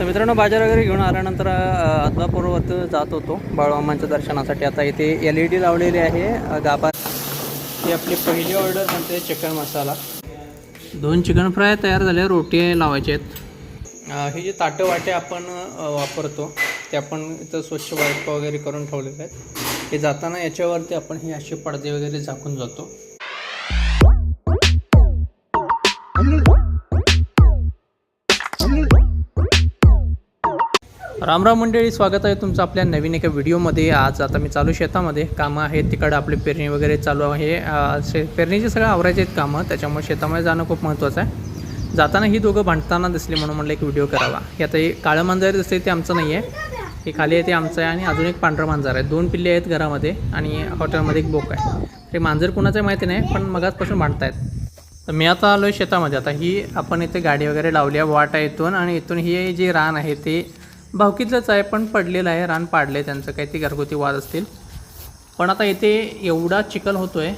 तर मित्रांनो बाजार वगैरे घेऊन आल्यानंतर अ, जात होतो बाळूमामांच्या दर्शनासाठी. आता इथे एल ई डी लावलेली आहे गाभा. ही आपली पहिली ऑर्डर म्हणते चिकन मसाला. दोन चिकन फ्राय तयार झाले रोटी लावायचे आहेत. ही हे जे ताटं वाटे आपण वापरतो ते आपण इथं स्वच्छ वाईप वगैरे करून ठेवलेले आहेत. हे जाताना याच्यावरती आपण हे असे पडदे वगैरे झाकून जातो. राम राम मंडळी स्वागत आहे तुमचं आपल्या नवीन एका व्हिडिओमध्ये. आज आता मी चालू शेतामध्ये. कामं आहेत तिकडं आपली पेरणी वगैरे चालू आहे. शे पेरणीचे सगळं आवरायचे आहेत कामं त्याच्यामुळे शेतामध्ये जाणं खूप महत्त्वाचं आहे. जाताना ही दोघं भांडताना दिसली म्हणून म्हटलं एक व्हिडिओ करावा. हे आता हे काळं मांजर दिसते ते आमचं नाही आहे हे खाली आहे ते आमचं आहे आणि अजून एक पांढरं मांजर आहे. दोन पिल्ले आहेत घरामध्ये आणि हॉटेलमध्ये एक बोक आहे. ते मांजर कुणाचं माहिती नाही पण मगाचपासून भांडतायत. तर मी आता आलो आहे शेतामध्ये. आता ही आपण इथे गाडी वगैरे लावली आहे वाटा इथून आणि इथून ही जे रान आहे ते भावकीतलंच आहे पण पडलेलं आहे रान पाडलं आहे त्यांचं काही ते घरगुती वाद असतील. पण आता इथे एवढा चिखल होतो आहे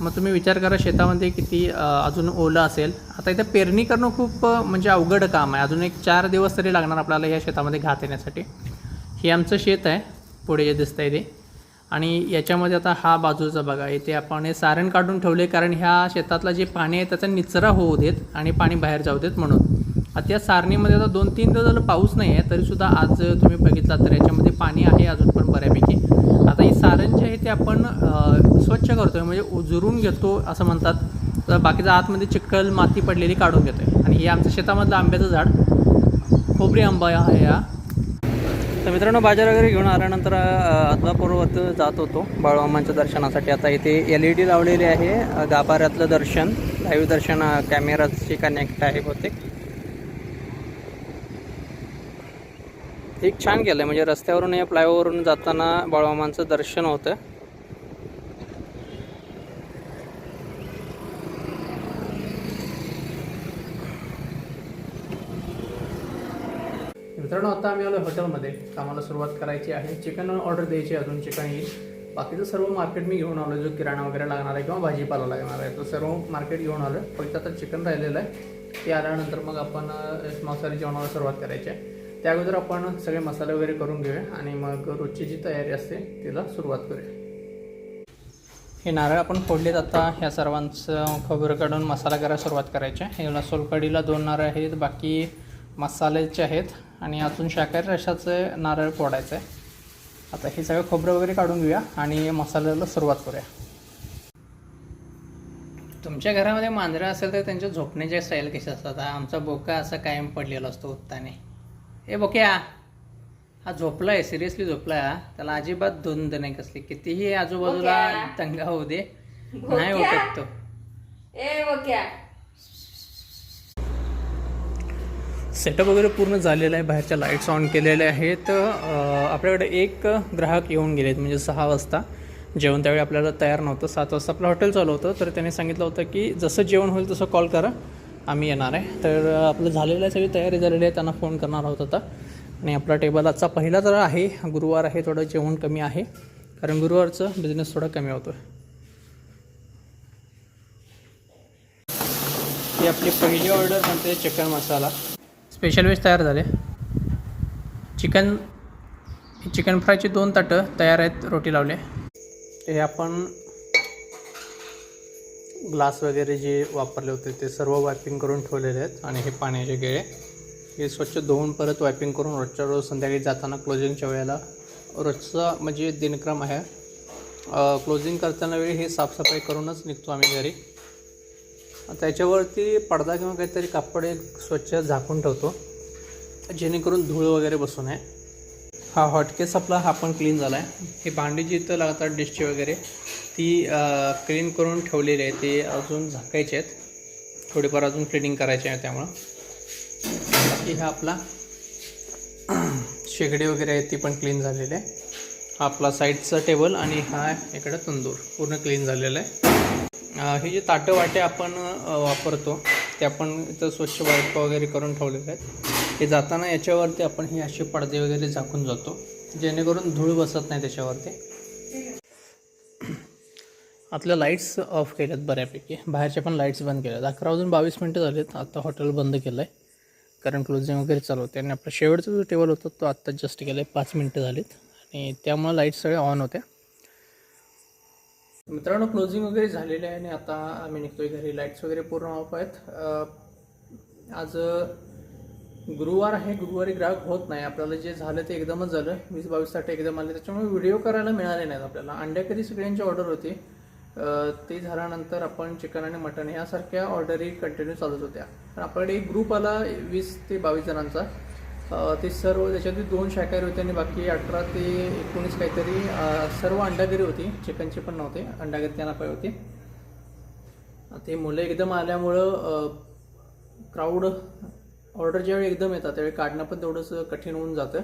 मग तुम्ही विचार करा शेतामध्ये किती अजून ओलं असेल. आता इथे पेरणी करणं खूप म्हणजे अवघड काम आहे. अजून एक चार दिवस तरी लागणार आपल्याला या शेतामध्ये घात येण्यासाठी. हे आमचं शेत आहे पुढे जे दिसतं आहे ते. आणि याच्यामध्ये आता हा बाजूचा बघा इथे आपण हे सारण काढून ठेवले कारण ह्या शेतातला जे पाणी आहे त्याचा निचरा होऊ देत आणि पाणी बाहेर जाऊ देत म्हणून. आता या सारणीमध्ये आता दोन तीन दिवस झालं पाऊस नाही आहे तरीसुद्धा आज तुम्ही बघितला तर याच्यामध्ये पाणी आहे अजून पण बऱ्यापैकी. आता ही सारण जे आहे ते आपण स्वच्छ करतो आहे म्हणजे उजरून घेतो असं म्हणतात. तर बाकीचा आतमध्ये चिखल माती पडलेली काढून घेतो आहे आणि हे आमच्या शेतामधलं आंब्याचं झाड खोबरी आंबा आहे हा तर मित्रांनो बाजार वगैरे घेऊन आल्यानंतर अदवापूर्वत जात होतो बाळूमांच्या दर्शनासाठी. आता इथे एल ई डी लावलेली आहे गाभाऱ्यातलं दर्शन लाईव्ह दर्शन कॅमेराची कनेक्ट आहे बहुतेक. एक छान केलं आहे म्हणजे रस्त्यावरून या फ्लायओव्हरवरून जाताना बाळमामांचं दर्शन होतं मित्रांनो आता आम्ही आलो हॉटेलमध्ये. कामाला सुरुवात करायची आहे. चिकन ऑर्डर द्यायची अजून. चिकन येईल बाकीचं सर्व मार्केट मी घेऊन आलो जो किराणा वगैरे लागणार आहे किंवा भाजीपाला लागणार आहे तो सर्व मार्केट घेऊन आलो फक्त आता चिकन राहिलेलं आहे. ते आल्यानंतर मग आपण मांसाहारी जेवणाला सुरुवात करायची आहे. त्या अगोदर आपण सगळे मसाले वगैरे करून घेऊया आणि मग रोजची जी तयारी असते तिला सुरुवात करूया. हे नारळ आपण फोडलेत आता ह्या सर्वांचं खोबरं काढून मसाला करायला सुरुवात करायची आहे. ह्याला सोलकडीला दोन नारळ आहेत बाकी मसाल्याचे आहेत आणि अजून शाकाहारी रशाचं नारळ फोडायचं आहे. आता हे सगळं खोबरं वगैरे काढून घेऊया आणि मसाल्याला सुरुवात करूया. तुमच्या घरामध्ये मांजरं असेल तर त्यांच्या झोपण्याच्या स्टाईल कशा असतात? आमचा बोका असा कायम पडलेला असतो उत्ताने. ए बोक्या हा झोपलाय सिरियसली झोपलाय हा. त्याला अजिबात धुंद नाही कसली. कितीही आजूबाजूला दंगा होऊ दे. नाही उठत तो. ए बघ्या सेटअप वगैरे पूर्ण झालेलं आहे. बाहेरच्या लाईट्स ऑन केलेल्या आहेत. अं, आपल्याकडे एक ग्राहक येऊन गेलेत म्हणजे सहा वाजता. जेवण त्यावेळी आपल्याला तयार नव्हतं. सात वाजता आपलं हॉटेल चालू होतं. तर त्याने सांगितलं होतं की जसं जेवण होईल तसं कॉल करा. आम्ही येणार आहे. तर आपलं झालेलं आहे सगळी तयारी झालेली आहे त्यांना फोन करणार आहोत आता. आणि आपला टेबल आजचा पहिला तर आहे. गुरुवार आहे थोडं जेवण कमी आहे. कारण गुरुवारचं बिझनेस थोडा कमी होतो ही आपली पहिली ऑर्डर म्हणते चिकन मसाला स्पेशल वेज तयार झाले. चिकन चिकन फ्रायची दोन ताटं तयार आहेत रोटी लावले. ते आपण ग्लास वगैरे जे वापरले होते ते सर्व वायपिंग करून ठेवलेले आहेत आणि हे पाण्याचे गेळे हे स्वच्छ धुवून परत वायपिंग करून रोजच्या रोज संध्याकाळी जाताना क्लोजिंगच्या वेळेला रोजचा म्हणजे दिनक्रम आहे. क्लोजिंग करताना वेळी हे साफसफाई करूनच निघतो आम्ही घरी. त्याच्यावरती पडदा किंवा काहीतरी कापड एक स्वच्छ झाकून ठेवतो जेणेकरून धूळ वगैरे बसू नये. हा हॉटकेस आपला हा पण क्लीन झाला आहे हे भांडी जी इथं लागतात डिशची वगैरे ती क्लीन करून ठेवलेली आहे. ते अजून झाकायचे आहेत. थोडीफार अजून क्लिनिंग करायचे आहे त्यामुळं. बाकी हा आपला शेगडी वगैरे आहे ती पण क्लीन झालेली आहे. हा आपला साईडचा टेबल आणि हा इकडं तंदूर पूर्ण क्लीन झालेला आहे. हे जे ताटं वाटे आपण वापरतो ते आपण इथं स्वच्छ वाईप वगैरे करून ठेवलेले आहेत. हे जाताना याच्यावरती आपण हे असे पडदे वगैरे झाकून जातो. जेणेकरून धूळ बसत नाही त्याच्यावरती. आपल्या लाईट्स ऑफ केल्यात बऱ्यापैकी. बाहेरच्या पण लाईट्स बंद केल्यात. अकरा वाजून बावीस मिनटं झालेत. आता हॉटेल बंद केलं आहे कारण क्लोजिंग वगैरे चालू होते. आणि आपला शेवटचा जो टेबल होता तो आत्ता जस्ट केला आहे पाच मिनटं झालीत. आणि त्यामुळं लाईट्स सगळ्या ऑन होत्या. मित्रांनो क्लोजिंग वगैरे झालेलं आहे आणि आता आम्ही निघतोय घरी. लाईट्स वगैरे पूर्ण ऑफ आहेत. आज गुरुवार आहे गुरुवारी ग्राहक होत नाही. आपल्याला जे झालं ते एकदमच झालं. वीस बावीस ताटे एकदम आले. त्याच्यामुळे व्हिडिओ करायला मिळाले नाहीत आपल्याला. अंड्या कधी सगळ्यांची ऑर्डर होती. ते झाल्यानंतर आपण चिकन आणि मटण यासारख्या ऑर्डरी कंटिन्यू चालत होत्या. तर आपल्याकडे एक ग्रुप आला वीस ते बावीस जणांचा. ते सर्व त्याच्यातली दोन शाकाहारी होते आणि बाकी अठरा ते एकोणीस काहीतरी सर्व अंडागिरी होती. चिकनची पण नव्हते. अंडागिरी त्यांना पाहिजे होती. ते मुलं एकदम आल्यामुळं क्राऊड ऑर्डर ज्यावेळी एकदम येतात त्यावेळी काढणं पण तेवढंसं कठीण होऊन जातं.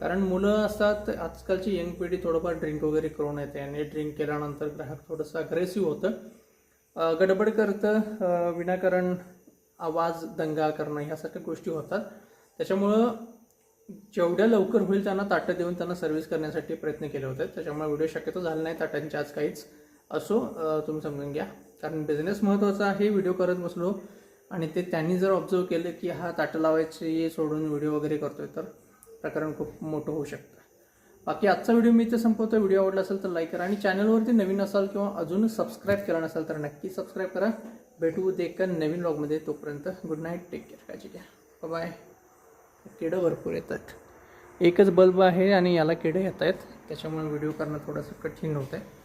कारण मुलं असतात आजकालची यंग पिढी थोडंफार ड्रिंक वगैरे करून येते आणि ड्रिंक केल्यानंतर ग्राहक थोडंसं अग्रेसिव्ह होतं. गडबड करतं विनाकारण आवाज दंगा करणं ह्यासारख्या सगळ्या गोष्टी होतात. त्याच्यामुळं जेवढ्या लवकर होईल त्यांना ताटं देऊन त्यांना सर्व्हिस करण्यासाठी प्रयत्न केले होते. त्याच्यामुळे व्हिडिओ शक्यतो झाला नाही ताटांचे आज काहीच असो तुम्ही समजून घ्या. कारण बिझनेस महत्त्वाचा आहे व्हिडिओ करत बसलो आणि ते त्यांनी जर ऑब्झर्व केलं की हा ताटं लावायचे सोडून व्हिडिओ वगैरे करतोय तर प्रकरण खूप मोठं होऊ शकतं. बाकी आजचा व्हिडिओ मी ते संपवतो. व्हिडिओ आवडला असेल तर लाईक करा आणि चॅनलवरती नवीन असाल किंवा अजून सबस्क्राईब केला नसाल तर नक्की सबस्क्राईब करा. भेटू दे एका नवीन ब्लॉगमध्ये तोपर्यंत गुड नाईट टेक केअर काळजी घ्या. बाय किडं भरपूर येतात. एकच बल्ब आहे आणि याला किडे येत आहेत त्याच्यामुळे व्हिडिओ करणं थोडंसं कठीण होतं आहे